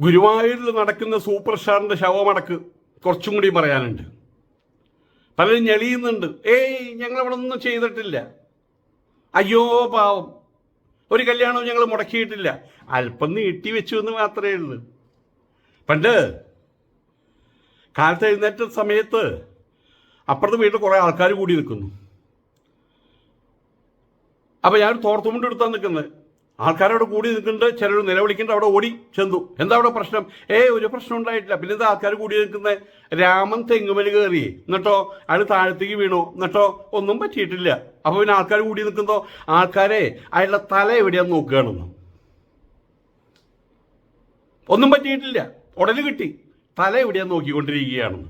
ഗുരുവായൂരിൽ നടക്കുന്ന സൂപ്പർ സ്റ്റാറിന്റെ ശവമടക്ക് കുറച്ചും കൂടി പറയാനുണ്ട്. പലരും ഞെളിയുന്നുണ്ട്. ഏയ് ഞങ്ങൾ അവിടെ ഒന്നും ചെയ്തിട്ടില്ല. അയ്യോ പാവം. ഒരു കല്യാണവും ഞങ്ങൾ മുടക്കിയിട്ടില്ല. അല്പം നീട്ടി വെച്ചു എന്ന് മാത്രമേ ഉള്ളൂ. പണ്ട് കാലത്ത് എഴുന്നേറ്റ സമയത്ത് അപ്പുറത്ത് വീട്ടിൽ കുറേ ആൾക്കാർ കൂടി നിൽക്കുന്നു. അപ്പോൾ ഞാൻ തോർത്തുമുണ്ട് എടുത്താൽ നിൽക്കുന്നത്. ആൾക്കാരവിടെ കൂടി നിൽക്കുന്നുണ്ട് ചിലർ നിലവിളിക്കുന്നുണ്ട് അവിടെ ഓടി ചെന്നു. എന്താ അവിടെ പ്രശ്നം? ഏ ഒരു പ്രശ്നം ഉണ്ടായിട്ടില്ല. പിന്നെ എന്താ ആൾക്കാർ കൂടി നിൽക്കുന്നത് രാമൻ തെങ്ങുമൽ കയറി. എന്നിട്ടോ അയാൾ താഴത്തേക്ക് വീണു. എന്നിട്ടോ ഒന്നും പറ്റിയിട്ടില്ല. അപ്പോൾ പിന്നെ ആൾക്കാർ കൂടി നിൽക്കുന്നതോ ആൾക്കാരെ അയാളുടെ തല എവിടെയാന്ന് നോക്കുകയാണെന്ന്. ഒന്നും പറ്റിയിട്ടില്ല. ഉടനെ കിട്ടി. തല എവിടെയാന്ന് നോക്കിക്കൊണ്ടിരിക്കുകയാണെന്ന്.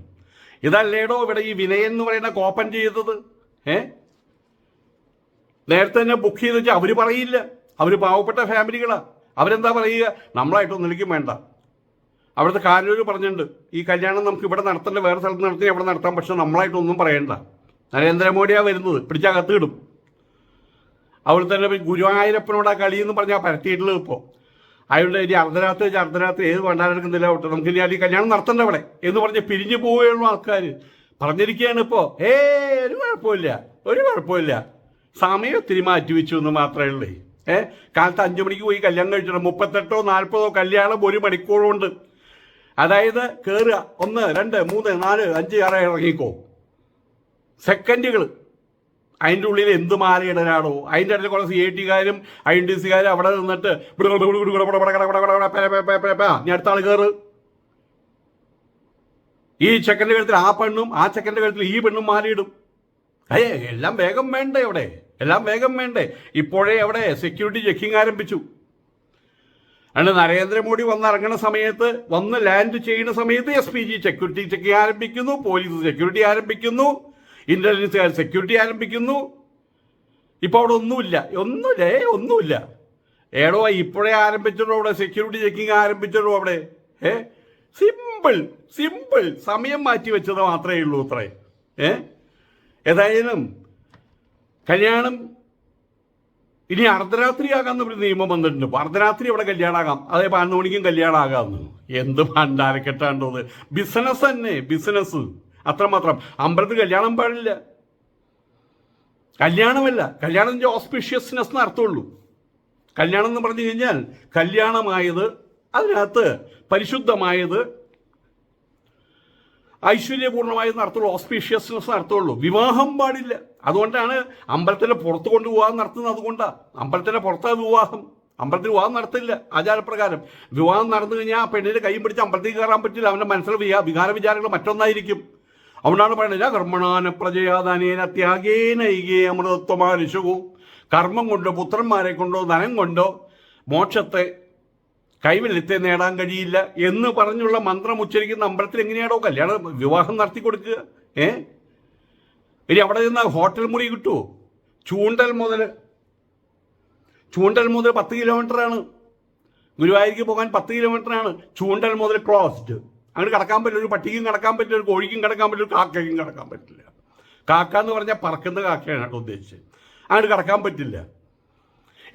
ഇതല്ലേടോ ഇവിടെ ഈ വിനയൻ എന്ന് പറയുന്ന കോപ്പൻ ചെയ്തത്? ഏ? നേരത്തെ തന്നെ ബുക്ക് ചെയ്ത് വെച്ചാൽ അവർ പറയില്ല. അവർ പാവപ്പെട്ട ഫാമിലികളാണ് അവരെന്താ പറയുക? നമ്മളായിട്ടൊന്നും എനിക്കും വേണ്ട. അവിടുത്തെ കാനൂര് പറഞ്ഞിട്ടുണ്ട് ഈ കല്യാണം നമുക്ക് ഇവിടെ നടത്തേണ്ട വേറെ സ്ഥലത്ത് നടത്തി അവിടെ നടത്താം പക്ഷെ നമ്മളായിട്ടൊന്നും പറയണ്ട. നരേന്ദ്രമോദിയാണ് വരുന്നത് പിടിച്ചകത്ത് കിടും അവിടെ തന്നെ ഗുരുവായൂരപ്പനോട് ആ കളിയെന്ന് പറഞ്ഞാൽ പരത്തിയിട്ടുള്ളത് ഇപ്പോൾ അയാളുടെ ഇനി അർദ്ധരാത്രി വെച്ച് അർദ്ധരാത്രി ഏത് പണ്ടാരെടുക്കുന്നില്ല വിട്ടു നമുക്ക് ഇനി ഈ കല്യാണം നടത്തണ്ട അവിടെ എന്ന് പറഞ്ഞ് പിരിഞ്ഞു പോവുകയുള്ളൂ ആൾക്കാർ പറഞ്ഞിരിക്കുകയാണ് ഇപ്പോൾ ഏ ഒരു കുഴപ്പമില്ല ഒരു കുഴപ്പമില്ല. സമയം ഒത്തിരി മാറ്റി വെച്ചു എന്ന് മാത്രമേ ഉള്ളൂ. ഏ കാലത്ത് അഞ്ചു മണിക്ക് പോയി കല്യാണം കഴിച്ചിട്ട് മുപ്പത്തെട്ടോ നാൽപ്പതോ കല്യാണം ഒരു മണിക്കൂർ കൊണ്ട് അതായത് കയറുക ഒന്ന് രണ്ട് മൂന്ന് നാല് അഞ്ച് ആറ് ഇറങ്ങിക്കോ സെക്കൻഡുകൾ അതിന്റെ ഉള്ളിൽ എന്ത് മാലയിടലാണോ അതിന്റെ ഇടയിൽ കുറേ സി ഐ ടിക്കാരും ഐ ഡി സിക്കാരും അവിടെ നിന്നിട്ട് ഞാൻ അടുത്ത ആൾ കയറ് ഈ ചെക്കന്റെ കഴുത്തിൽ ആ പെണ്ണും ആ ചെക്കന്റെ കഴുത്തിൽ ഈ പെണ്ണും മാറിയിടും അയ്യേ എല്ലാം വേഗം വേണ്ടേ അവിടെ എല്ലാം വേഗം വേണ്ടേ? ഇപ്പോഴേ അവിടെ സെക്യൂരിറ്റി ചെക്കിംഗ് ആരംഭിച്ചു. അതുകൊണ്ട് നരേന്ദ്രമോദി വന്നിറങ്ങുന്ന സമയത്ത് വന്ന് ലാൻഡ് ചെയ്യുന്ന സമയത്ത് S P G security checking ആരംഭിക്കുന്നു പോലീസ് സെക്യൂരിറ്റി ആരംഭിക്കുന്നു ഇന്റലിജൻസുകാർ സെക്യൂരിറ്റി ആരംഭിക്കുന്നു. ഇപ്പോൾ അവിടെ ഒന്നുമില്ല. ഒന്നുമില്ല. ഏ ഒന്നുമില്ല. ഏടോ ഇപ്പോഴേ ആരംഭിച്ചിട്ടോ അവിടെ സെക്യൂരിറ്റി ചെക്കിംഗ് ആരംഭിച്ചിട്ടോ അവിടെ? ഏ? സിമ്പിൾ സിമ്പിൾ സമയം മാറ്റി വെച്ചത് മാത്രമേ ഉള്ളൂ അത്രേ. ഏ? ഏതായാലും കല്യാണം ഇനി അർദ്ധരാത്രിയാകാന്ന് ഒരു നിയമം വന്നിട്ടുണ്ട്. ഇപ്പൊ അർദ്ധരാത്രി അവിടെ കല്യാണമാകാം അതേ പതിനൊന്ന് മണിക്കും കല്യാണമാകാമെന്ന് എന്ത് പണ്ടാരക്കെട്ടാണ്ടത് ബിസിനസ് തന്നെ ബിസിനസ് അത്രമാത്രം. അമ്പലത്തിൽ കല്യാണം പാടില്ല. കല്യാണമല്ല. കല്യാണത്തിന്റെ ഓസ്പിഷ്യസ്നെസ് എന്ന് അർത്ഥമുള്ളൂ. കല്യാണം എന്ന് പറഞ്ഞു കഴിഞ്ഞാൽ കല്യാണമായത് അതിനകത്ത് പരിശുദ്ധമായത് ഐശ്വര്യപൂർണമായെന്ന് അർത്ഥമുള്ളൂ ഓസ്പീഷ്യസ്നെസ് അർത്ഥമുള്ളൂ വിവാഹം പാടില്ല. അതുകൊണ്ടാണ് അമ്പലത്തിന്റെ പുറത്ത് കൊണ്ട് വിവാഹം നടത്തുന്നത് അതുകൊണ്ടാണ് അമ്പലത്തിന്റെ പുറത്താണ് വിവാഹം. അമ്പലത്തിൽ വിവാഹം നടത്തില്ല. ആചാരപ്രകാരം. വിവാഹം നടന്നു കഴിഞ്ഞാൽ ആ പെണ്ണിന്റെ കൈയും പിടിച്ച് അമ്പലത്തിൽ കയറാൻ പറ്റില്ല. അവന്റെ മനസ്സിലെ വികാര വിചാരങ്ങൾ മറ്റൊന്നായിരിക്കും. അതുകൊണ്ടാണ് പറയുന്നത് കർമ്മണാന പ്രജയാദാനേന ത്യാഗേനൈകേ കർമ്മം കൊണ്ടോ പുത്രന്മാരെ കൊണ്ടോ ധനം കൊണ്ടോ മോക്ഷത്തെ കൈവല്യത്തെ നേടാൻ കഴിയില്ല എന്ന് പറഞ്ഞുള്ള മന്ത്രം ഉച്ചരിക്കുന്ന അമ്പലത്തിൽ എങ്ങനെയാണോ കല്യാണം വിവാഹം നടത്തി കൊടുക്കുക ഏ? ഇനി അവിടെ നിന്ന് ഹോട്ടൽ മുറി കിട്ടുമോ ചൂണ്ടൽ മുതൽ ചൂണ്ടൽ മുതൽ പത്ത് കിലോമീറ്ററാണ് ഗുരുവായൂർക്ക് പോകാൻ പത്ത് കിലോമീറ്ററാണ് ചൂണ്ടൽ മുതൽ ക്ലോസ്ഡ് അങ്ങോട്ട് കിടക്കാൻ പറ്റില്ല ഒരു പട്ടിക്കും കിടക്കാൻ പറ്റില്ല ഒരു കോഴിക്കും കിടക്കാൻ പറ്റില്ല ഒരു കാക്കയ്ക്കും കിടക്കാൻ പറ്റില്ല. കാക്ക എന്ന് പറഞ്ഞാൽ പറക്കുന്ന കാക്കയാണ് കേട്ടോ ഉദ്ദേശിച്ചത്. അങ്ങോട്ട് കിടക്കാൻ പറ്റില്ല.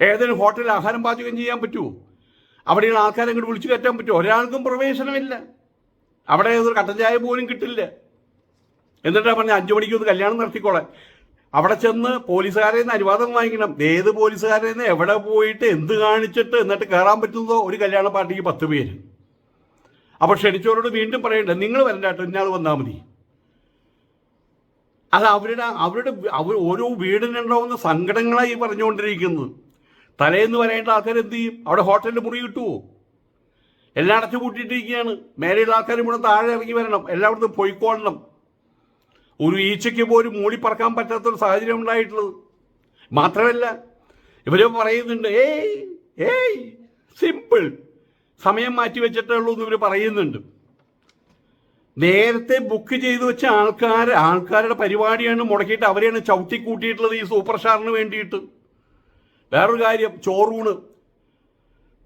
ഏതെങ്കിലും ഹോട്ടലിൽ ആഹാരം പാചകം ചെയ്യാൻ പറ്റുമോ അവിടെയുള്ള ആൾക്കാരെ അങ്ങോട്ട് വിളിച്ചു കയറ്റാൻ പറ്റും ഒരാൾക്കും പ്രവേശനമില്ല. അവിടെ ഒരു കട്ടൻ ചായ പോലും കിട്ടില്ല. എന്നിട്ടാ പറഞ്ഞ അഞ്ചു മണിക്ക് ഒന്ന് കല്യാണം നടത്തിക്കോളാൻ. അവിടെ ചെന്ന് പോലീസുകാരെ നിന്ന് അനുവാദം വാങ്ങിക്കണം. ഏത് പോലീസുകാരെ നിന്ന് എവിടെ പോയിട്ട് എന്ത് കാണിച്ചിട്ട് എന്നിട്ട് കയറാൻ പറ്റുന്നതോ ഒരു കല്യാണ പാർട്ടിക്ക് പത്ത് പേര്. അപ്പോൾ ക്ഷണിച്ചവരോട് വീണ്ടും പറയണ്ടേ നിങ്ങൾ വരണ്ട കേട്ടോ ഇന്നാൾ വന്നാൽ മതി. അത് അവരുടെ അവരുടെ അവർ ഓരോ വീടിനുണ്ടാവുന്ന സങ്കടങ്ങളായി പറഞ്ഞുകൊണ്ടിരിക്കുന്നത്. തലേന്ന് വരേണ്ട ആൾക്കാർ എന്ത് ചെയ്യും? അവിടെ ഹോട്ടലിൽ മുറി കിട്ടുമോ എല്ലാം അടച്ചു പൂട്ടിയിട്ടിരിക്കുകയാണ്. മേലെയുള്ള ആൾക്കാർ ഇവിടെ താഴെ ഇറങ്ങി വരണം. എല്ലായിടത്തും പൊയ്ക്കോളണം ഒരു ഈച്ചയ്ക്ക് പോലും മൂളി പറക്കാൻ പറ്റാത്തൊരു സാഹചര്യം ഉണ്ടായിട്ടുള്ളത്. മാത്രമല്ല ഇവർ പറയുന്നുണ്ട് ഏയ് ഏയ് സിമ്പിൾ സമയം മാറ്റി വെച്ചിട്ടേ ഉള്ളൂ എന്ന് ഇവർ പറയുന്നുണ്ട്. നേരത്തെ ബുക്ക് ചെയ്തു വെച്ച ആൾക്കാർ ആൾക്കാരുടെ പരിപാടിയാണ് മുടക്കിയിട്ട് അവരെയാണ് ചവിട്ടി കൂട്ടിയിട്ടുള്ളത് ഈ സൂപ്പർ സ്റ്റാറിന് വേണ്ടിയിട്ട്. വേറൊരു കാര്യം ചോറൂണ്.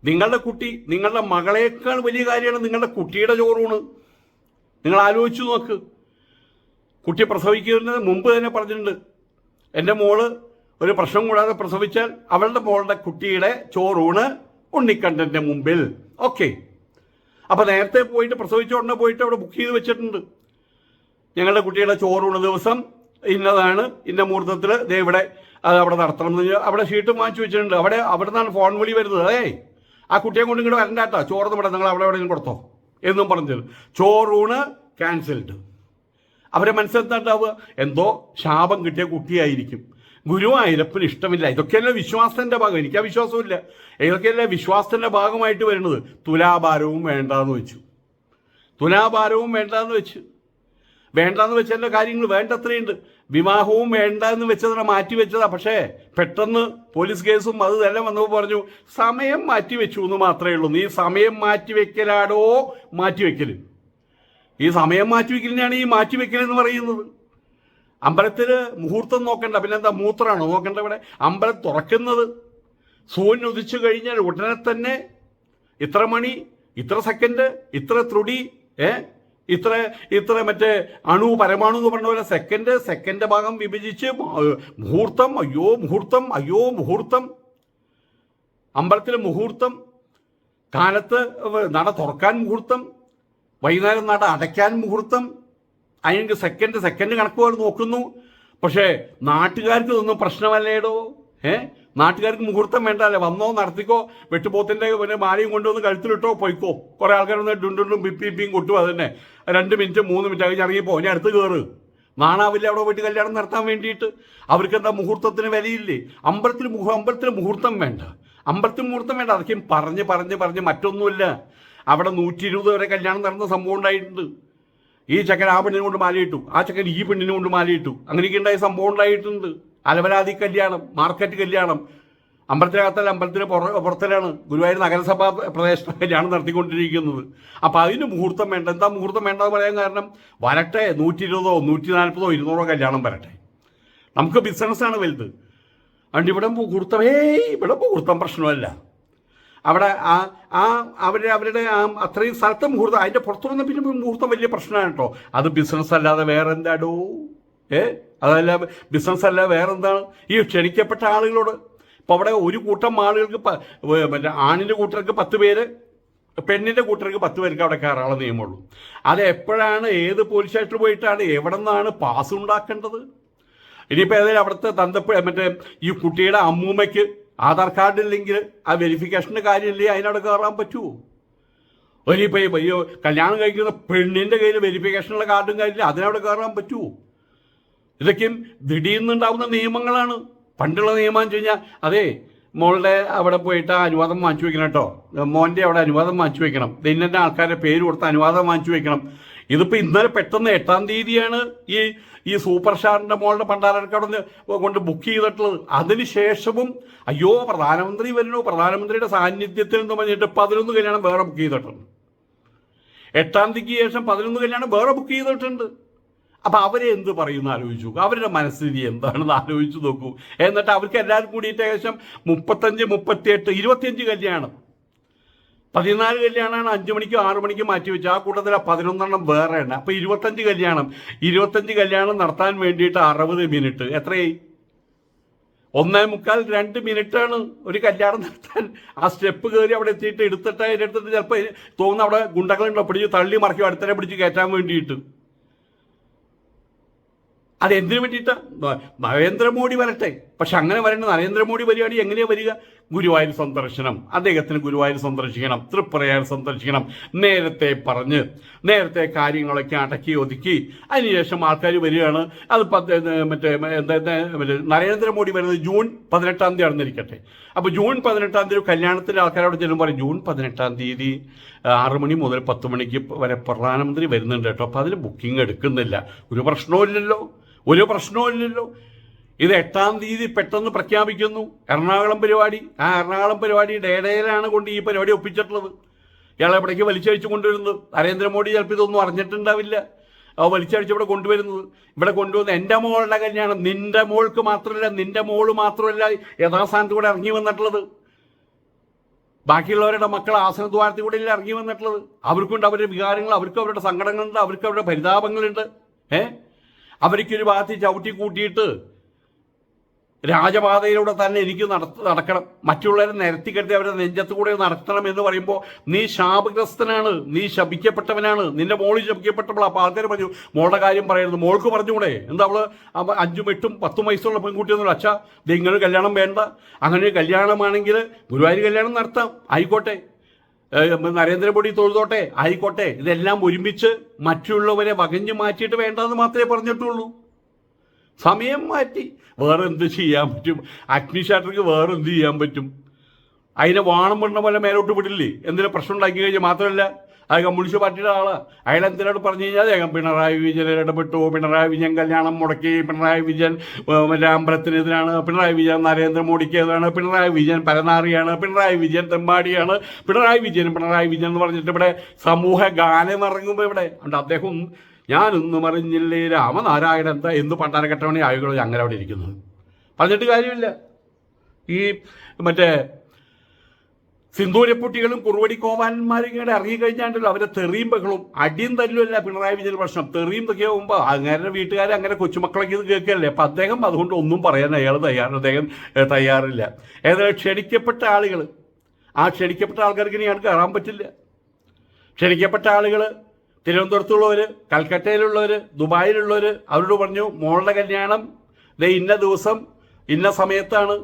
നിങ്ങളുടെ കുട്ടി നിങ്ങളുടെ മകളേക്കാൾ വലിയ കാര്യമാണ് നിങ്ങളുടെ കുട്ടിയുടെ ചോറൂണ്. നിങ്ങൾ ആലോചിച്ചു നോക്ക്. കുട്ടി പ്രസവിക്കുന്നതിന് മുമ്പ് തന്നെ പറഞ്ഞിട്ടുണ്ട് എന്റെ മോൾ ഒരു പ്രശ്നം കൂടാതെ പ്രസവിച്ചാൽ അവളുടെ മോളുടെ കുട്ടിയുടെ ചോറൂണ് ഉണ്ണിക്കണ്ടന്റെ മുമ്പിൽ. ഓക്കെ. അപ്പോൾ നേരത്തെ പോയിട്ട് പ്രസവിച്ച ഉടനെ പോയിട്ട് അവിടെ ബുക്ക് ചെയ്ത് വെച്ചിട്ടുണ്ട്. ഞങ്ങളുടെ കുട്ടിയുടെ ചോറൂണ് ദിവസം ഇന്നതാണ് ഇന്ന മുഹൂർത്തത്തിൽ ദേ ഇവിടെ അത് അവിടെ നടത്തണം എന്ന് പറഞ്ഞ് അവിടെ ഷീട്ട് വാങ്ങിച്ചു വെച്ചിട്ടുണ്ട്. അവിടെ അവിടെ നിന്നാണ് ഫോൺ വിളി വരുന്നത്. അതേ ആ കുട്ടിയെ കൊണ്ട് ഇങ്ങോട്ട് വരണ്ടാട്ടോ ചോറ് ഇവിടെ നിങ്ങൾ അവിടെ എവിടെയെങ്കിലും കൊടുത്തോ? എന്നും പറഞ്ഞത് ചോറൂണ് ക്യാൻസൽഡ് അവരെ മനസ്സിലെന്താണ്ടാവുക എന്തോ ശാപം കിട്ടിയ കുട്ടിയായിരിക്കും. ഗുരുവായൂരപ്പന് ഇഷ്ടമില്ല. ഇതൊക്കെയല്ല വിശ്വാസത്തിന്റെ ഭാഗം. എനിക്ക് ആ വിശ്വാസമില്ല ഇതൊക്കെയല്ല വിശ്വാസത്തിന്റെ ഭാഗമായിട്ട് വരുന്നത്. തുലാഭാരവും വേണ്ടാന്ന് വെച്ചു. തുലാഭാരവും വേണ്ടാന്ന് വെച്ചു. വേണ്ടാന്ന് വെച്ചതിന്റെ കാര്യങ്ങൾ വേണ്ടത്രയുണ്ട്. വിവാഹവും വേണ്ട എന്ന് വെച്ചതാണ് മാറ്റി വെച്ചതാ. പക്ഷേ പെട്ടെന്ന് പോലീസ് കേസും അത് തന്നെ വന്നപ്പോൾ പറഞ്ഞു സമയം മാറ്റി വെച്ചു എന്ന് മാത്രമേ ഉള്ളൂ. നീ സമയം മാറ്റി വെക്കലാടോ? മാറ്റി ഈ സമയം മാറ്റി വെക്കലിനാണ് ഈ മാറ്റി വെക്കൽ എന്ന് പറയുന്നത്. അമ്പലത്തിൽ മുഹൂർത്തം നോക്കണ്ട. പിന്നെന്താ മൂത്രമാണോ നോക്കണ്ട ഇവിടെ? അമ്പലം തുറക്കുന്നത്. സൂര്യൻ ഉദിച്ചു കഴിഞ്ഞാൽ ഉടനെ തന്നെ ഇത്ര മണി ഇത്ര സെക്കൻഡ് ഇത്ര ത്രുടി ഏ? ഇത്ര ഇത്ര മറ്റേ അണു പരമാണു എന്ന് പറഞ്ഞ പോലെ സെക്കൻഡ് സെക്കൻഡ് ഭാഗം വിഭജിച്ച് മുഹൂർത്തം അയ്യോ മുഹൂർത്തം അയ്യോ മുഹൂർത്തം. അമ്പലത്തിൽ മുഹൂർത്തം. കാലത്ത് നട തുറക്കാൻ മുഹൂർത്തം. വൈകുന്നേരം നട അടയ്ക്കാൻ മുഹൂർത്തം. അതിന് സെക്കൻഡ് സെക്കൻഡ് കണക്കുകൾ നോക്കുന്നു. പക്ഷേ നാട്ടുകാർക്ക് ഇതൊന്നും പ്രശ്നമല്ലേടോ? ഏ? നാട്ടുകാർക്ക് മുഹൂർത്തം വേണ്ടല്ലേ വന്നോ നടത്തിക്കോ. വെട്ടുപോത്തിന്റെ പിന്നെ മാലയും കൊണ്ടുവന്ന് കഴുത്തിലിട്ടോ പോയിക്കോ. കുറെ ആൾക്കാർ വന്ന് ഡുണ്ടുണ്ടും പിപ്പിയും കൊട്ടും അതന്നെ രണ്ട് മിനിറ്റ് മൂന്ന് മിനിറ്റ് കഴിഞ്ഞ് ഇറങ്ങിപ്പോ. ഞാൻ അടുത്ത് കയറ് നാണാവില്ല അവിടെ പോയിട്ട് കല്യാണം നടത്താൻ വേണ്ടിയിട്ട്. അവർക്ക് എന്താ മുഹൂർത്തത്തിന് വിലയില്ലേ? അമ്പലത്തിൽ മുഹ അമ്പലത്തിൽ മുഹൂർത്തം വേണ്ട. അമ്പലത്തിൽ മുഹൂർത്തം വേണ്ട. അതൊക്കെയും പറഞ്ഞ് പറഞ്ഞ് പറഞ്ഞ് മറ്റൊന്നുമില്ല. അവിടെ നൂറ്റി ഇരുപത് വരെ കല്യാണം നടന്ന സംഭവം ഉണ്ടായിട്ടുണ്ട്. ഈ ചക്കൻ ആ പെണ്ണിനെ കൊണ്ട് മാലയിട്ടു. ആ ചക്കൻ ഈ പെണ്ണിനെ കൊണ്ട് മാലയിട്ടു. അങ്ങനെയൊക്കെ ഉണ്ടായ സംഭവം ഉണ്ടായിട്ടുണ്ട്. അലവലാതി കല്യാണം മാർക്കറ്റ് കല്യാണം. അമ്പലത്തിനകത്തല്ല അമ്പലത്തിന് പുറ പുറത്തിലാണ് ഗുരുവായൂർ നഗരസഭാ പ്രദേശത്ത് കല്യാണം നടത്തിക്കൊണ്ടിരിക്കുന്നത്. അപ്പോൾ അതിന് മുഹൂർത്തം വേണ്ട. എന്താ മുഹൂർത്തം വേണ്ടെന്ന് പറയാൻ കാരണം വരട്ടെ നൂറ്റി ഇരുപതോ നൂറ്റി നാൽപ്പതോ ഇരുന്നൂറോ കല്യാണം വരട്ടെ. നമുക്ക് ബിസിനസ്സാണ് വലുത്. അതുകൊണ്ട് ഇവിടെ മുഹൂർത്തം ഏയ് ഇവിടെ മുഹൂർത്തം പ്രശ്നമല്ല. അവിടെ ആ ആ അവരുടെ അവരുടെ ആ അത്രയും സ്ഥലത്തെ മുഹൂർത്തം അതിന്റെ പുറത്തു വന്ന പിന്നെ മുഹൂർത്തം വലിയ പ്രശ്നമാണ് കേട്ടോ. അത് ബിസിനസ് അല്ലാതെ വേറെ എന്താടോ ഏ? അതല്ല ബിസിനസ് അല്ല വേറെന്താണ്? ഈ ക്ഷണിക്കപ്പെട്ട ആളുകളോട്. ഇപ്പം അവിടെ ഒരു കൂട്ടം ആളുകൾക്ക് മറ്റേ ആണിന്റെ കൂട്ടർക്ക് പത്ത് പേര് പെണ്ണിന്റെ കൂട്ടർക്ക് പത്ത് പേർക്ക് അവിടെ കയറാനുള്ള നിയമമുള്ളൂ. അത് എപ്പോഴാണ് ഏത് പോലീസ് സ്റ്റേഷനിൽ പോയിട്ടാണ് എവിടെ നിന്നാണ് പാസ് ഉണ്ടാക്കേണ്ടത്? ഇനിയിപ്പോൾ ഏതായാലും അവിടുത്തെ തന്തപ്പ മറ്റേ ഈ കുട്ടിയുടെ അമ്മൂമ്മയ്ക്ക് ആധാർ കാർഡ് ഇല്ലെങ്കിൽ ആ വെരിഫിക്കേഷന്റെ കാര്യമില്ലേ അതിനവിടെ കയറാൻ പറ്റുമോ ഇനിയിപ്പോൾ ഈ കല്യാണം കഴിക്കുന്ന പെണ്ണിന്റെ കയ്യിൽ വെരിഫിക്കേഷനുള്ള കാർഡും കാര്യമില്ല അതിനവിടെ കയറാൻ പറ്റുമോ ഇതൊക്കെയും ദിടീർന്നുണ്ടാവുന്ന നിയമങ്ങളാണ്. പണ്ടുള്ള നിയമം എന്ന് കഴിഞ്ഞാൽ അതെ മോളുടെ അവിടെ പോയിട്ട് അനുവാദം വാങ്ങിച്ചു വെക്കണം കേട്ടോ. മോന്റെ അവിടെ അനുവാദം വാങ്ങിച്ചു വെക്കണം. ഇന്നെ ആൾക്കാരുടെ പേര് കൊടുത്ത് അനുവാദം വാങ്ങിച്ചു വെക്കണം. ഇതിപ്പോൾ ഇന്നലെ പെട്ടെന്ന് എട്ടാം തീയതിയാണ് ഈ ഈ സൂപ്പർ സ്റ്റാറിന്റെ മോളുടെ പണ്ടാരക്കടന്ന് കൊണ്ട് ബുക്ക് ചെയ്തിട്ടുള്ളത്. അതിനുശേഷവും അയ്യോ പ്രധാനമന്ത്രി വരുന്നു. പ്രധാനമന്ത്രിയുടെ സാന്നിധ്യത്തിൽ എന്ന് പറഞ്ഞിട്ട് പതിനൊന്ന് കല്യാണം വേറെ ബുക്ക് ചെയ്തിട്ടുണ്ട്. എട്ടാം തീയതിക്ക് ശേഷം പതിനൊന്ന് കല്യാണം വേറെ ബുക്ക് ചെയ്തിട്ടുണ്ട്. അപ്പൊ അവരെ എന്ത് പറയുന്നു ആലോചിച്ചു നോക്കൂ. അവരുടെ മനസ്ഥിതി എന്താണെന്ന് ആലോചിച്ചു നോക്കൂ. എന്നിട്ട് അവർക്ക് എല്ലാവരും കൂടിയിട്ട് ഏകദേശം മുപ്പത്തഞ്ച് മുപ്പത്തിയെട്ട് ഇരുപത്തിയഞ്ച് കല്യാണം. പതിനാല് കല്യാണമാണ് അഞ്ചു മണിക്കും ആറു മണിക്കും മാറ്റി വെച്ചു ആ കൂട്ടത്തിൽ പതിനൊന്നെണ്ണം വേറെ എണ്ണം അപ്പൊ ഇരുപത്തഞ്ച് കല്യാണം. ഇരുപത്തഞ്ച് കല്യാണം നടത്താൻ വേണ്ടിയിട്ട് അറുപത് മിനിറ്റ് എത്രയായി? ഒന്നേ മുക്കാൽ രണ്ട് മിനിറ്റാണ് ഒരു കല്യാണം നടത്താൻ. ആ സ്റ്റെപ്പ് കയറി അവിടെ എത്തിയിട്ട് എടുത്തിട്ട് അതിനെടുത്തിട്ട് ചിലപ്പോൾ തോന്നുന്നു അവിടെ ഗുണ്ടകളുണ്ടോ? പിടിച്ച് തള്ളി മറിക്കും അടുത്തനെ പിടിച്ച് കയറ്റാൻ വേണ്ടിയിട്ട്. അത് എന്തിനു വേണ്ടിയിട്ടാ? നരേന്ദ്രമോദി വരട്ടെ. പക്ഷെ അങ്ങനെ വരേണ്ട നരേന്ദ്രമോദി പരിപാടി എങ്ങനെയാ വരിക? ഗുരുവായൂർ സന്ദർശനം. അദ്ദേഹത്തിന് ഗുരുവായൂർ സന്ദർശിക്കണം. തൃപ്രയാർ സന്ദർശിക്കണം. നേരത്തെ പറഞ്ഞ് നേരത്തെ കാര്യങ്ങളൊക്കെ അടക്കി ഒതുക്കി അതിനുശേഷം ആൾക്കാർ വരികയാണ്. അത് മറ്റേ എന്താ നരേന്ദ്രമോദി വരുന്നത് ജൂൺ പതിനെട്ടാം തീയതി ആണെന്നിരിക്കട്ടെ അപ്പോൾ ജൂൺ പതിനെട്ടാം തീയതി കല്യാണത്തിന് ആൾക്കാരോട് ചെല്ലുമ്പോൾ ജൂൺ പതിനെട്ടാം തീയതി ആറ് മണി മുതൽ പത്ത് മണിക്ക് വരെ പ്രധാനമന്ത്രി വരുന്നുണ്ട് കേട്ടോ. അപ്പോൾ അതിന് ബുക്കിംഗ് എടുക്കുന്നില്ല. ഒരു പ്രശ്നവുമില്ലല്ലോ ഒരു പ്രശ്നവുമില്ലല്ലോ ഇത് എട്ടാം തീയതി പെട്ടെന്ന് പ്രഖ്യാപിക്കുന്നു. എറണാകുളം പരിപാടി. ആ എറണാകുളം പരിപാടിയുടെ ഇടയിലാണ് കൊണ്ട് ഈ പരിപാടി ഒപ്പിച്ചിട്ടുള്ളത്. ഇയാളെ ഇവിടേക്ക് വലിച്ചഴിച്ചു കൊണ്ടുവരുന്നത്? നരേന്ദ്രമോദി ചിലപ്പോൾ ഇതൊന്നും അറിഞ്ഞിട്ടുണ്ടാവില്ല. അവ വലിച്ചഴിച്ച് ഇവിടെ കൊണ്ടുവരുന്നത്. ഇവിടെ കൊണ്ടുവന്ന് എന്റെ മോളുടെ കല്യാണം നിന്റെ മോൾക്ക് മാത്രമല്ല നിന്റെ മോൾ മാത്രമല്ല യഥാസ്ഥാനത്ത് കൂടെ ഇറങ്ങി വന്നിട്ടുള്ളത്? ബാക്കിയുള്ളവരുടെ മക്കൾ ആസനദ്വാരത്തിൽ കൂടെ ഇറങ്ങി വന്നിട്ടുള്ളത്. അവർക്കുണ്ട് അവരുടെ വികാരങ്ങൾ അവർക്ക് അവരുടെ സങ്കടങ്ങളുണ്ട് അവർക്ക് അവരുടെ പരിതാപങ്ങളുണ്ട്. ഏ? അവർക്കൊരു ഭാഗത്ത് ചവിട്ടി കൂട്ടിയിട്ട് രാജപാതയിലൂടെ തന്നെ എനിക്ക് നടത്ത നടക്കണം. മറ്റുള്ളവരെ നിരത്തി കരുതി അവരെ നെഞ്ചത്ത് കൂടെ നടത്തണം എന്ന് പറയുമ്പോൾ നീ ശാപഗ്രസ്തനാണ്. നീ ശപിക്കപ്പെട്ടവനാണ്. നിന്റെ മോളിൽ ശപിക്കപ്പെട്ടപ്പോൾ അപ്പോൾ ആൾക്കാർ പറഞ്ഞു. മോളുടെ കാര്യം പറയരുത് മോൾക്ക് പറഞ്ഞുകൂടെ? എന്താ അവൾ? അഞ്ചും എട്ടും പത്തും വയസ്സുള്ള പെൺകുട്ടിയൊന്നും അച്ഛാ നിങ്ങൾ കല്യാണം വേണ്ട. അങ്ങനെ കല്യാണമാണെങ്കിൽ ഗുരുവായൂർ കല്യാണം നടത്താം. ആയിക്കോട്ടെ. നരേന്ദ്രമോദി തൊഴുതോട്ടെ ആയിക്കോട്ടെ ഇതെല്ലാം ഒരുമിച്ച് മറ്റുള്ളവരെ വകഞ്ഞു മാറ്റിയിട്ട് വേണ്ടെന്ന് മാത്രമേ പറഞ്ഞിട്ടുള്ളൂ. സമയം മാറ്റി. വേറെ എന്ത് ചെയ്യാൻ പറ്റും? അഡ്മിനിസ്ട്രേറ്റർക്ക് വേറെ എന്ത് ചെയ്യാൻ പറ്റും? അതിനെ വാണം പറഞ്ഞ പോലെ മേലോട്ട് വിടില്ലേ? എന്തിനാ പ്രശ്നം ഉണ്ടാക്കി കഴിഞ്ഞാൽ മാത്രമല്ല അത് കമ്മ്യൂണിസ്റ്റ് പാർട്ടിയുടെ ആളാണ് അയാൾ എന്തിനോട് പറഞ്ഞു കഴിഞ്ഞാൽ അദ്ദേഹം പിണറായി വിജയൻ ഇടപെട്ടു. പിണറായി വിജയൻ കല്യാണം മുടക്കി. പിണറായി വിജയൻ മറ്റേ പിണറായി വിജയൻ നരേന്ദ്രമോദിക്ക് എതിരാണ്. പിണറായി വിജയൻ പരനാറിയാണ്. പിണറായി വിജയൻ തെമ്മാടിയാണ്. പിണറായി വിജയൻ പിണറായി വിജയൻ എന്ന് പറഞ്ഞിട്ട് ഇവിടെ സമൂഹ ഗാനം ഇറങ്ങുമ്പോൾ ഇവിടെ ഉണ്ട്. അദ്ദേഹം ഞാനൊന്നും അറിഞ്ഞില്ലേ? രാമനാരായണൻ എന്താ? എന്ത് പണ്ടാരക്കെട്ടവണി ആയുകളോ അങ്ങനെ അവിടെ ഇരിക്കുന്നത്? പറഞ്ഞിട്ട് കാര്യമില്ല. ഈ മറ്റേ സിന്ദൂരപ്പൊട്ടികളും കുറുവടി കോപാലന്മാരും ഇങ്ങനെ ഇറങ്ങിക്കഴിഞ്ഞാണ്ടല്ലോ അവരെ തെറിയും ബഹളും അടിയും തല്ലുമല്ല പിണറായി വിജയൻ പ്രശ്നം. തെറിയും ഇതൊക്കെ ആകുമ്പോൾ അങ്ങനെ വീട്ടുകാർ അങ്ങനെ കൊച്ചുമക്കളൊക്കെ ഇത് കേൾക്കുകയല്ലേ അപ്പം അദ്ദേഹം അതുകൊണ്ട് ഒന്നും പറയാൻ അയാൾ തയ്യാറ് അദ്ദേഹം തയ്യാറില്ല. ഏതായാലും ക്ഷണിക്കപ്പെട്ട ആളുകൾ ആ ക്ഷണിക്കപ്പെട്ട ആൾക്കാർക്ക് ഇനി ആൾക്ക് കയറാൻ പറ്റില്ല. ക്ഷണിക്കപ്പെട്ട ആളുകൾ തിരുവനന്തപുരത്തുള്ളവർ കൽക്കട്ടയിലുള്ളവർ ദുബായിലുള്ളവർ അവരോട് പറഞ്ഞു മോളുടെ കല്യാണം ഇന്ന ദിവസം ഇന്ന സമയത്താണ്.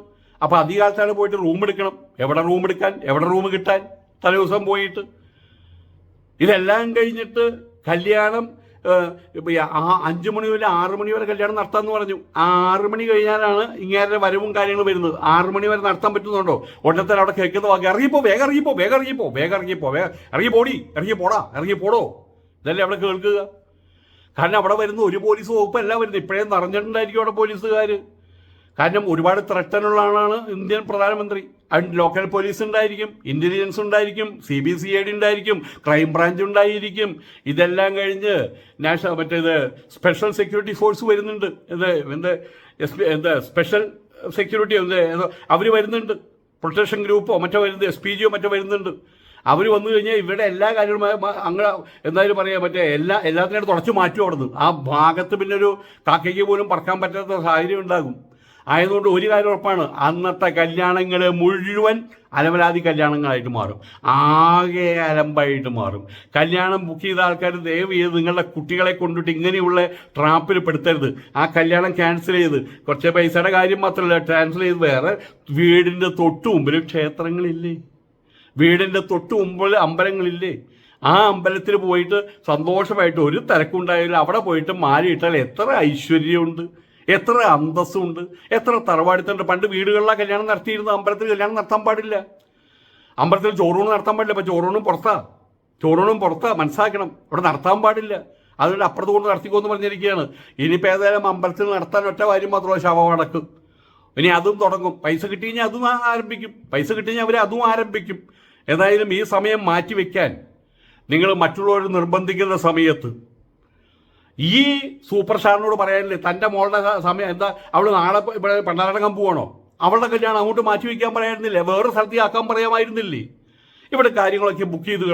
അപ്പോൾ അധികാലത്താണ് പോയിട്ട് റൂം എടുക്കണം. എവിടെ റൂം എടുക്കാൻ? എവിടെ റൂം കിട്ടാൻ? തലേ ദിവസം പോയിട്ട്. ഇതെല്ലാം കഴിഞ്ഞിട്ട് കല്യാണം ആ അഞ്ചു മണി മുതൽ ആറു മണി വരെ കല്യാണം നടത്താമെന്ന് പറഞ്ഞു. ആറ് മണി കഴിഞ്ഞാലാണ് ഇങ്ങനെ വരവും കാര്യങ്ങളും വരുന്നത്. ആറു മണി വരെ നടത്താൻ പറ്റുന്നുണ്ടോ? ഉടനെ അവിടെ കേൾക്കുന്ന വാക്ക് ഇറങ്ങിപ്പോ വേഗം ഇറങ്ങിപ്പോ വേഗം ഇറങ്ങിപ്പോ വേഗം ഇറങ്ങിപ്പോ വേഗം ഇറങ്ങി പോടി ഇറങ്ങി പോടാ ഇറങ്ങി പോടോ ഇതല്ലേ അവിടെ കേൾക്കുക. കാരണം അവിടെ വരുന്ന ഒരു പോലീസ് വകുപ്പ് എല്ലാം വരുന്നത്. ഇപ്പോഴേ നിറഞ്ഞിട്ടുണ്ടായിരിക്കും അവിടെ പോലീസുകാർ കാരണം ഒരുപാട് ത്രട്ടനുള്ള ആളാണ് ഇന്ത്യൻ പ്രധാനമന്ത്രി. ലോക്കൽ പോലീസ് ഉണ്ടായിരിക്കും ഇന്റലിജൻസ് ഉണ്ടായിരിക്കും C B C I D ഉണ്ടായിരിക്കും ക്രൈം ബ്രാഞ്ച് ഉണ്ടായിരിക്കും. ഇതെല്ലാം കഴിഞ്ഞ് നാഷണൽ മറ്റേത് സ്പെഷ്യൽ സെക്യൂരിറ്റി ഫോഴ്സ് വരുന്നുണ്ട്. ഇത് എന്ത് എന്താ സ്പെഷ്യൽ സെക്യൂരിറ്റി അവർ വരുന്നുണ്ട്. പ്രൊട്ടക്ഷൻ ഗ്രൂപ്പോ മറ്റോ വരുന്നത് എസ് പി ജിയോ മറ്റോ വരുന്നുണ്ട്. അവർ വന്നു കഴിഞ്ഞാൽ ഇവിടെ എല്ലാ കാര്യങ്ങളും അങ്ങനെ എന്തായാലും പറയാം മറ്റേ എല്ലാ എല്ലാത്തിനും തുടച്ചു മാറ്റും അവിടുന്ന്. ആ ഭാഗത്ത് പിന്നെ ഒരു കാക്കയ്ക്ക് പോലും പറക്കാൻ പറ്റാത്ത സാഹചര്യം ഉണ്ടാകും. ആയതുകൊണ്ട് ഒരു കാര്യം ഉറപ്പാണ്. അന്നത്തെ കല്യാണങ്ങൾ മുഴുവൻ അലമലാതി കല്യാണങ്ങളായിട്ട് മാറും. ആകെ അലമ്പായിട്ട് മാറും. കല്യാണം ബുക്ക് ചെയ്ത ആൾക്കാർ ദയവ് ചെയ്ത് നിങ്ങളുടെ കുട്ടികളെ കൊണ്ടിട്ട് ഇങ്ങനെയുള്ള ട്രാപ്പിൽ പെടുത്തരുത്. ആ കല്യാണം ക്യാൻസൽ ചെയ്ത്. കുറച്ച് പൈസയുടെ കാര്യം മാത്രമല്ല ട്രാൻസ്ഫർ ചെയ്ത് വേറെ വീടിന്റെ തൊട്ട് മുമ്പിൽ ക്ഷേത്രങ്ങളില്ലേ? വീടിന്റെ തൊട്ട് മുമ്പിൽ അമ്പലങ്ങളില്ലേ? ആ അമ്പലത്തിൽ പോയിട്ട് സന്തോഷമായിട്ട് ഒരു തിരക്കുണ്ടായാലും അവിടെ പോയിട്ട് മാലയിട്ടാൽ എത്ര ഐശ്വര്യമുണ്ട്. എത്ര അന്തസ്സുണ്ട് എത്ര തറവാടിത്തുണ്ട്. പണ്ട് വീടുകളിലാണ് കല്യാണം നടത്തിയിരുന്നത്. അമ്പലത്തിൽ കല്യാണം നടത്താൻ പാടില്ല. അമ്പലത്തിൽ ചോറൂണ് നടത്താൻ പാടില്ല. അപ്പം ചോറൂണും പുറത്താ. ചോറൂണും പുറത്താ. മനസ്സാക്കണം. അവിടെ നടത്താൻ പാടില്ല. അതുകൊണ്ട് അപ്പുറത്ത് കൊണ്ട് നടത്തിക്കോന്ന് പറഞ്ഞിരിക്കുകയാണ്. ഇനിയിപ്പോൾ ഏതായാലും അമ്പലത്തിൽ നടത്താൻ ഒറ്റ കാര്യം മാത്രമല്ല ശവമടക്കും ഇനി അതും തുടങ്ങും. പൈസ കിട്ടി കഴിഞ്ഞാൽ അതും ആരംഭിക്കും. പൈസ കിട്ടി കഴിഞ്ഞാൽ അവർ അതും ആരംഭിക്കും. ഏതായാലും ഈ സമയം മാറ്റിവെക്കാൻ നിങ്ങൾ മറ്റുള്ളവർ നിർബന്ധിക്കുന്ന സമയത്ത് ഈ സൂപ്പർ സ്റ്റാറിനോട് പറയാനില്ലേ തന്റെ മോളുടെ സമയം എന്താ? അവൾ നാളെ ഇവിടെ പണ്ടാരടങ്ങാൻ പോവാണോ? അവളുടെ കല്യാണം അങ്ങോട്ട് മാറ്റി വയ്ക്കാൻ പറയായിരുന്നില്ലേ വേറെ സ്ഥലത്തേ ആക്കാൻ പറയാമായിരുന്നില്ലേ? ഇവിടെ കാര്യങ്ങളൊക്കെ ബുക്ക് ചെയ്ത്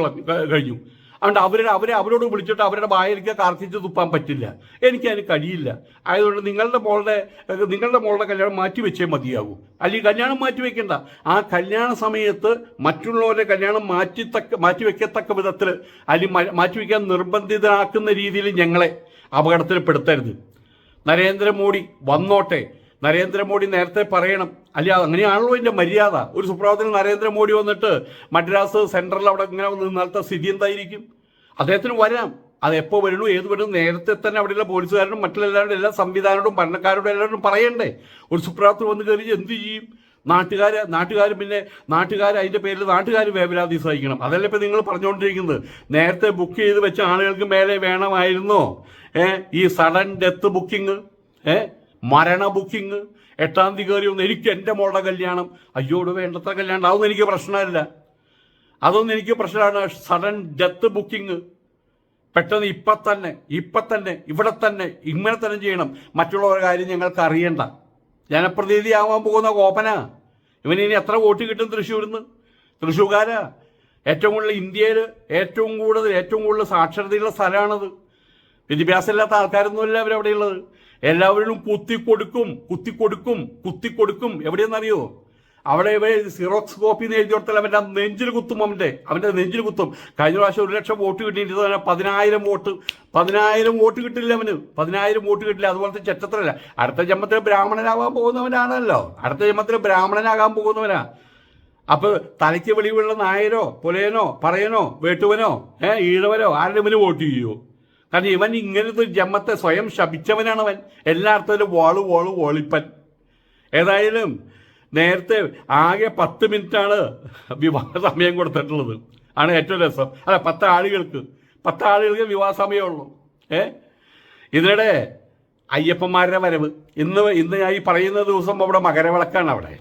കഴിഞ്ഞു. അതുകൊണ്ട് അവരുടെ അവരെ അവരോട് വിളിച്ചിട്ട് അവരുടെ വായിലേക്ക് കാർത്തിച്ച് തുപ്പാൻ പറ്റില്ല. എനിക്ക് അതിന് കഴിയില്ല. ആയതുകൊണ്ട് നിങ്ങളുടെ മോളുടെ നിങ്ങളുടെ മോളുടെ കല്യാണം മാറ്റി വെച്ചേ മതിയാകൂ. അല്ലെങ്കിൽ കല്യാണം മാറ്റി വെക്കണ്ട. ആ കല്യാണ സമയത്ത് മറ്റുള്ളവരുടെ കല്യാണം മാറ്റി തക്ക മാറ്റി വെക്കത്തക്ക വിധത്തിൽ അല്ലെങ്കിൽ മാറ്റി വയ്ക്കാൻ നിർബന്ധിതരാക്കുന്ന രീതിയിൽ ഞങ്ങളെ അപകടത്തിൽപ്പെടുത്തരുത്. നരേന്ദ്രമോദി വന്നോട്ടെ. നരേന്ദ്രമോദി നേരത്തെ പറയണം. അല്ല അങ്ങനെയാണല്ലോ എന്റെ മര്യാദ. ഒരു സുപ്രഭാതത്തിൽ നരേന്ദ്രമോദി വന്നിട്ട് മദ്രാസ് സെൻട്രൽ അവിടെ ഇങ്ങനെ നിന്നാലത്തെ സ്ഥിതി എന്തായിരിക്കും? അദ്ദേഹത്തിന് വരാം. അത് എപ്പോൾ വരണു ഏത് വരണു? നേരത്തെ തന്നെ അവിടെയുള്ള പോലീസുകാരനും മറ്റുള്ളവരുടെ എല്ലാ സംവിധാനോടും ഭരണക്കാരോടും എല്ലാവരും പറയണ്ടേ? ഒരു സുപ്രഭാതത്തിൽ വന്ന് കയറി എന്ത് ചെയ്യും? നാട്ടുകാർ നാട്ടുകാർ പിന്നെ നാട്ടുകാർ അതിന്റെ പേരിൽ നാട്ടുകാർ വേവലാതി സഹിക്കണം. അതല്ല ഇപ്പം നിങ്ങൾ പറഞ്ഞുകൊണ്ടിരിക്കുന്നത്. നേരത്തെ ബുക്ക് ചെയ്ത് വെച്ച ആളുകൾക്ക് മേലെ വേണമായിരുന്നോ? ഈ സഡൻ ഡെത്ത് ബുക്കിംഗ് ഏ മരണ ബുക്കിംഗ് എട്ടാം തീയതി കയറി ഒന്ന് എനിക്ക് എന്റെ മോളുടെ കല്യാണം. അയ്യോട് വേണ്ടത്ര കല്യാണം അതൊന്നും എനിക്ക് പ്രശ്നമല്ല. അതൊന്നും എനിക്ക് പ്രശ്നമാണ് സഡൻ ഡെത്ത് ബുക്കിംഗ്. പെട്ടെന്ന് ഇപ്പം തന്നെ ഇപ്പം തന്നെ ഇവിടെ തന്നെ ഇങ്ങനെ തന്നെ ചെയ്യണം. മറ്റുള്ളവരുടെ കാര്യം ഞങ്ങൾക്ക് അറിയണ്ട. ജനപ്രതിനിധി ആവാൻ പോകുന്ന കോപ്പന ഇവന് ഇനി എത്ര വോട്ട് കിട്ടും തൃശ്ശൂരിന്ന്? തൃശ്ശൂർക്കാരാ ഏറ്റവും കൂടുതൽ ഇന്ത്യയിൽ ഏറ്റവും കൂടുതൽ ഏറ്റവും കൂടുതൽ സാക്ഷരതയുള്ള സ്ഥലമാണത്. വിദ്യാഭ്യാസമില്ലാത്ത ആൾക്കാരൊന്നുമല്ല അവരവിടെ ഉള്ളത് എല്ലാവരും കുത്തിക്കൊടുക്കും കുത്തിക്കൊടുക്കും കുത്തിക്കൊടുക്കും. എവിടെയെന്നറിയോ? അവിടെ ഇവ സിറോക്സ് കോപ്പി എന്ന് എഴുതി കൊടുത്താൽ അവന്റെ നെഞ്ചിൽ കുത്തും അവന്റെ. അവന്റെ നെഞ്ചിൽ കുത്തും. കഴിഞ്ഞ പ്രാവശ്യം ഒരു ലക്ഷം വോട്ട് കിട്ടിയിട്ട് തന്നെ പതിനായിരം വോട്ട്. പതിനായിരം വോട്ട് കിട്ടില്ല അവന്. പതിനായിരം വോട്ട് കിട്ടില്ല. അതുപോലത്തെ ചെറ്റത്തിലല്ല അടുത്ത ജന്മത്തിൽ ബ്രാഹ്മണനാകാൻ പോകുന്നവനാണല്ലോ അടുത്ത ജന്മത്തിൽ ബ്രാഹ്മണനാകാൻ പോകുന്നവനാ. അപ്പൊ തലയ്ക്ക് വെളിവുള്ള നായരോ പുലയനോ പറയനോ വേട്ടുവനോ ഏഹ് ഈഴവനോ ആരുടെ വോട്ട് ചെയ്യുമോ കാരണം ഇവൻ ഇങ്ങനത്തെ ജന്മത്തെ സ്വയം ശപിച്ചവനാണ് അവൻ എല്ലായിടത്തും വാളു വാളു വോളിപ്പൻ. ഏതായാലും നേരത്തെ ആകെ പത്ത് മിനിറ്റാണ് വിവാഹ സമയം കൊടുത്തിട്ടുള്ളത്. ആണ് ഏറ്റവും രസം. അല്ല പത്ത് ആളുകൾക്ക്. പത്ത് ആളുകൾക്ക് വിവാഹ സമയമുള്ളൂ ഏ? ഇതിനിടെ അയ്യപ്പന്മാരുടെ വരവ്. ഇന്ന് ഇന്ന് ഞാൻ ഈ പറയുന്ന ദിവസം അവിടെ മകരവിളക്കാണ് അവിടെ.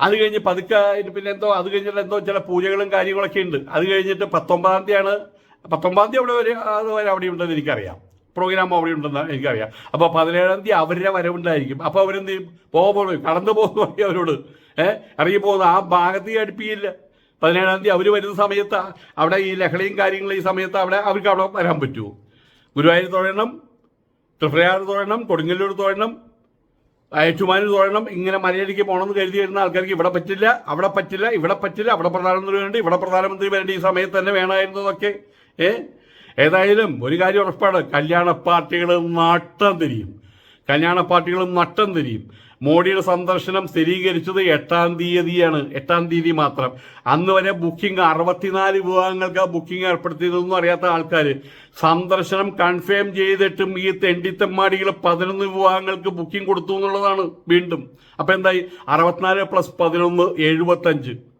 അത് കഴിഞ്ഞ് പതുക്കെ പിന്നെ എന്തോ അത് കഴിഞ്ഞിട്ട് എന്തോ ചില പൂജകളും കാര്യങ്ങളൊക്കെ ഉണ്ട്. അത് കഴിഞ്ഞിട്ട് പത്തൊമ്പതാം തീയതിയാണ് പത്തൊമ്പതാം തീയതി അവിടെ അത് വരെ അവിടെ ഉണ്ടെന്ന് എനിക്കറിയാം. പ്രോഗ്രാം അവിടെ ഉണ്ടെന്ന് എനിക്കറിയാം. അപ്പോൾ പതിനേഴാം തീയതി അവരുടെ വരവുണ്ടായിരിക്കും. അപ്പോൾ അവരെന്ത് ചെയ്യും? പോകുമ്പോൾ കടന്നു പോകുന്നു പറയും അവരോട്. ഏഹ് ഇറങ്ങി പോകുന്നു ആ ഭാഗത്ത് അടുപ്പിയില്ല. പതിനേഴാം തീയതി അവർ വരുന്ന സമയത്ത് അവിടെ ഈ ലഹളയും കാര്യങ്ങളും ഈ സമയത്ത് അവിടെ അവർക്ക് അവിടെ വരാൻ പറ്റുമോ ഗുരുവായൂർ തൊഴണം തൃപ്രയാർ തൊഴണം കൊടുങ്ങല്ലൂർ തൊഴണം ഏറ്റുമാനൂർ തൊഴണം ഇങ്ങനെ മലയിലേക്ക് പോകണമെന്ന് കരുതി വരുന്ന ആൾക്കാർക്ക് ഇവിടെ പറ്റില്ല അവിടെ പറ്റില്ല ഇവിടെ പറ്റില്ല അവിടെ പ്രധാനമന്ത്രി വേണ്ടി ഇവിടെ പ്രധാനമന്ത്രി വേണ്ടി ഈ സമയത്ത് തന്നെ വേണമായിരുന്നതൊക്കെ ഏ? ഏതായാലും ഒരു കാര്യം ഉറപ്പാണ്. കല്യാണ പാർട്ടികൾ നട്ടം തിരിയും. കല്യാണ പാർട്ടികൾ നട്ടം തിരിയും. മോഡിയുടെ സന്ദർശനം സ്ഥിരീകരിച്ചത് എട്ടാം തീയതിയാണ്. എട്ടാം തീയതി മാത്രം. അന്ന് വരെ ബുക്കിംഗ് അറുപത്തിനാല് വിഭാഗങ്ങൾക്ക് ബുക്കിംഗ് ഏർപ്പെടുത്തിയതൊന്നും അറിയാത്ത ആൾക്കാർ സന്ദർശനം കൺഫേം ചെയ്തിട്ടും ഈ തെണ്ടിത്തമ്മാടികൾ പതിനൊന്ന് വിഭാഗങ്ങൾക്ക് ബുക്കിംഗ് കൊടുത്തു എന്നുള്ളതാണ് വീണ്ടും. അപ്പം എന്തായി? അറുപത്തിനാല് പ്ലസ് പതിനൊന്ന് എഴുപത്തഞ്ച്.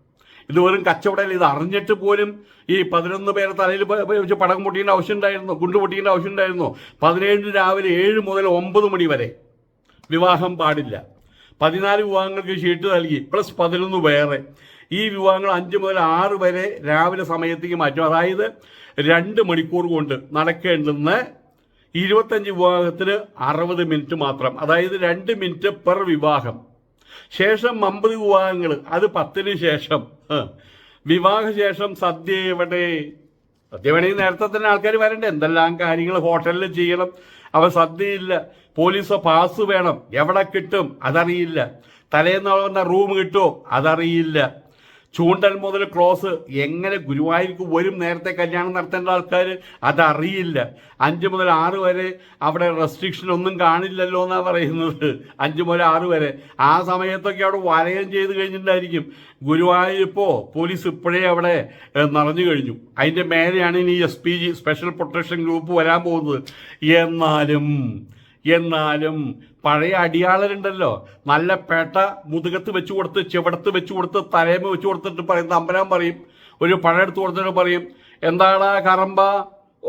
ഇത് വെറും കച്ചവടം ഇത് അറിഞ്ഞിട്ട് പോലും ഈ പതിനൊന്ന് പേരെ തലയിൽ വെച്ച് പടം പൊട്ടിക്കേണ്ട ആവശ്യം ഉണ്ടായിരുന്നു ഗുണ്ട് പൊട്ടിക്കേണ്ട ആവശ്യം ഉണ്ടായിരുന്നു പതിനേഴിന് രാവിലെ ഏഴ് മുതൽ ഒമ്പത് മണി വരെ വിവാഹം പാടില്ല. പതിനാല് വിവാഹങ്ങൾക്ക് ഷീട്ട് നൽകി പ്ലസ് പതിനൊന്ന് വേറെ. ഈ വിവാഹങ്ങൾ അഞ്ച് മുതൽ ആറ് വരെ രാവിലെ സമയത്തേക്ക് മാറ്റും. അതായത് രണ്ട് മണിക്കൂർ കൊണ്ട് നടക്കേണ്ടുന്ന ഇരുപത്തഞ്ച് വിവാഹത്തിന് അറുപത് മിനിറ്റ് മാത്രം. അതായത് രണ്ട് മിനിറ്റ് പെർ വിവാഹം. ശേഷം അമ്പത് വിവാഹങ്ങൾ അത് പത്തിന് ശേഷം. വിവാഹശേഷം സദ്യ എവിടെ? സദ്യ വേണമെങ്കിൽ നേരത്തെ തന്നെ ആൾക്കാർ വരണ്ടേ. എന്തെല്ലാം കാര്യങ്ങൾ ഹോട്ടലിൽ ചെയ്യണം. അവ സദ്യയില്ല പോലീസ് പാസ് വേണം. എവിടെ കിട്ടും? അതറിയില്ല. തലേന്ന് റൂം കിട്ടുമോ? അതറിയില്ല. ചൂണ്ടൽ മുതൽ ക്ലോസ് എങ്ങനെ ഗുരുവായൂർക്ക് വരും നേരത്തെ കല്യാണം നടത്തേണ്ട ആൾക്കാർ അതറിയില്ല. അഞ്ച് മുതൽ ആറ് വരെ അവിടെ റെസ്ട്രിക്ഷൻ ഒന്നും കാണില്ലല്ലോ എന്നാണ് പറയുന്നത്. അഞ്ച് മുതൽ ആറ് വരെ. ആ സമയത്തൊക്കെ അവിടെ വലയം ചെയ്ത് കഴിഞ്ഞിട്ടുണ്ടായിരിക്കും ഗുരുവായൂരിപ്പോൾ പോലീസ് ഇപ്പോഴേ അവിടെ നിറഞ്ഞു കഴിഞ്ഞു. അതിന്റെ മേലെയാണ് ഇനി S P G special protection group വരാൻ പോകുന്നത്. എന്നാലും എന്നാലും പഴയ അടിയാളരുണ്ടല്ലോ. നല്ല പേട്ട മുതുകത്ത് വെച്ചു കൊടുത്ത് ചെവിടത്ത് വെച്ചു കൊടുത്ത് തലേമ വെച്ചു കൊടുത്തിട്ട് പറയും തമ്പരാൻ പറയും. ഒരു പഴം എടുത്തു കൊടുത്തിട്ട് പറയും എന്താണ് കറമ്പ?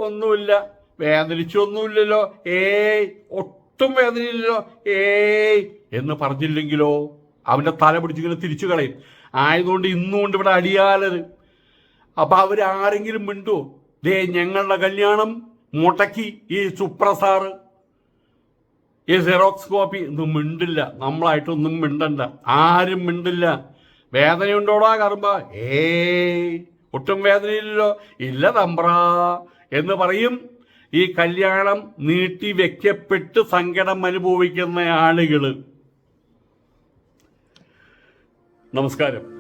ഒന്നുമില്ല. വേദനിച്ചൊന്നുമില്ലല്ലോ. ഏയ് ഒട്ടും വേദനയില്ലല്ലോ ഏയ് എന്ന് പറഞ്ഞില്ലെങ്കിലോ അവന്റെ തല പിടിച്ചിങ്ങനെ തിരിച്ചു കളയും. ആയതുകൊണ്ട് ഇന്നും കൊണ്ട് ഇവിടെ അടിയാലര് അപ്പൊ അവരാരെങ്കിലും മിണ്ടോ? ദേ ഞങ്ങളുടെ കല്യാണം മുടക്കി ഈ സുപ്രസാറ്. ഈ സെറോക്സ് കോപ്പി ഒന്നും മിണ്ടില്ല. നമ്മളായിട്ടൊന്നും മിണ്ടണ്ട. ആരും മിണ്ടില്ല. വേദനയുണ്ടോടാ കറുമ്പ? ഏ ഒട്ടും വേദനയില്ലല്ലോ. ഇല്ല തമ്പ്ര. എന്ന് പറയും. ഈ കല്യാണം നീട്ടി വെക്കപ്പെട്ട് സങ്കടം അനുഭവിക്കുന്ന ആളുകൾ. നമസ്കാരം.